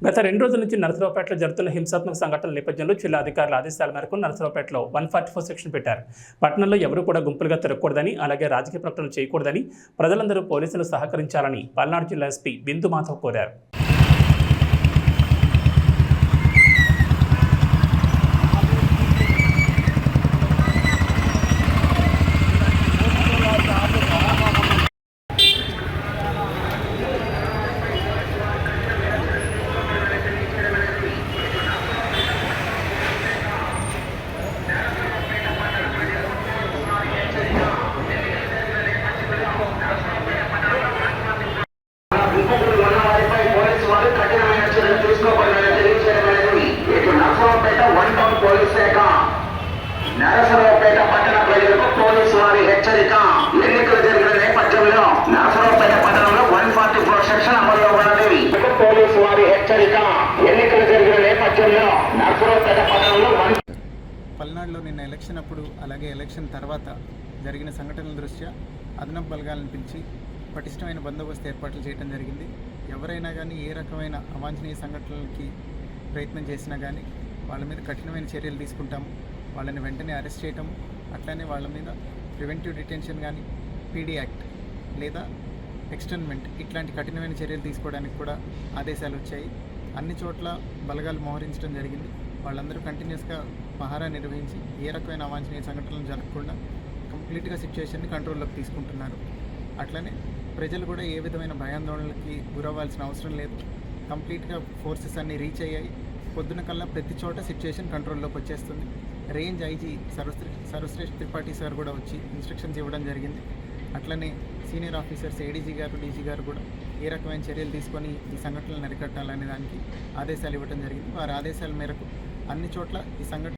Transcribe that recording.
గత రెండు రోజుల నుంచి నరసరావుపేటలో జరుగుతున్న హింసాత్మక సంఘటనల నేపథ్యంలో జిల్లా అధికారుల ఆదేశాల మేరకు నరసరావుపేటలో వన్ ఫార్టీ ఫోర్ సెక్షన్ పెట్టారు. పట్టణంలో ఎవరూ కూడా గుంపులుగా తిరగకూడదని అలాగే రాజకీయ ప్రకటనలు చేయకూడదని ప్రజలందరూ పోలీసులు సహకరించాలని పల్నాడు జిల్లా ఎస్పీ బిందు మాధవ్ కోరారు విపత్తులు ఉన్న వారిపై పోలీసు వారు కఠినమైన చర్యలు తీసుకోబడినని తెలియజేయడం అనేది ఇటు నరసరావుపేట వన్ టౌన్ పోలీస్ శాఖ నరసరావుపేట పట్టణ ప్రజలకు పోలీసు వారి హెచ్చరిక. ఎన్నికలు జరిగిన నేపథ్యంలో నరసరావుపేట పట్టణంలో వన్ ఫార్టీ ఫోర్ సెక్షన్ అమల్లో ఉన్నది. పోలీసు వారి హెచ్చరిక. ఎన్నికలు జరిగిన నేపథ్యంలో నరసరావుపేట పట్టణంలో వన్ పల్నాడులో నిన్న ఎలక్షన్ అప్పుడు అలాగే ఎలక్షన్ తర్వాత జరిగిన సంఘటనల దృష్ట్యా అదనపు బలగాలను పిలిచి పటిష్టమైన బందోబస్తు ఏర్పాట్లు చేయడం జరిగింది. ఎవరైనా కానీ ఏ రకమైన అవాంఛనీయ సంఘటనలకి ప్రయత్నం చేసినా కానీ వాళ్ళ మీద కఠినమైన చర్యలు తీసుకుంటాము. వాళ్ళని వెంటనే అరెస్ట్ చేయటం అట్లనే వాళ్ళ మీద ప్రివెంటివ్ డిటెన్షన్ కానీ పీడీ యాక్ట్ లేదా ఎక్స్టర్న్మెంట్ ఇట్లాంటి కఠినమైన చర్యలు తీసుకోవడానికి కూడా ఆదేశాలు వచ్చాయి. అన్ని చోట్ల బలగాలు మోహరించడం జరిగింది. వాళ్ళందరూ కంటిన్యూస్గా పహారా నిర్వహించి ఏ రకమైన అవాంఛనీయ సంఘటనలు జరగకుండా కంప్లీట్గా సిచ్యువేషన్ని కంట్రోల్లోకి తీసుకుంటున్నారు. అట్లనే ప్రజలు కూడా ఏ విధమైన భయాందోళనలకి గురవ్వాల్సిన అవసరం లేదు. కంప్లీట్గా ఫోర్సెస్ అన్నీ రీచ్ అయ్యాయి. పొద్దున కల్లా ప్రతి చోట సిచ్యుయేషన్ కంట్రోల్లోకి వచ్చేస్తుంది. రేంజ్ ఐజీ సర్వశ్రే సర్వశ్రేష్ఠ త్రిపాఠి సార్ కూడా వచ్చి ఇన్స్ట్రక్షన్స్ ఇవ్వడం జరిగింది. అట్లనే సీనియర్ ఆఫీసర్స్ ఏడీజీ గారు డీజీ గారు కూడా ఏ రకమైన చర్యలు తీసుకొని ఈ సంఘటనలను అరికట్టాలనే దానికి ఆదేశాలు ఇవ్వడం జరిగింది. వారి ఆదేశాల మేరకు అన్ని చోట్ల ఈ సంఘటన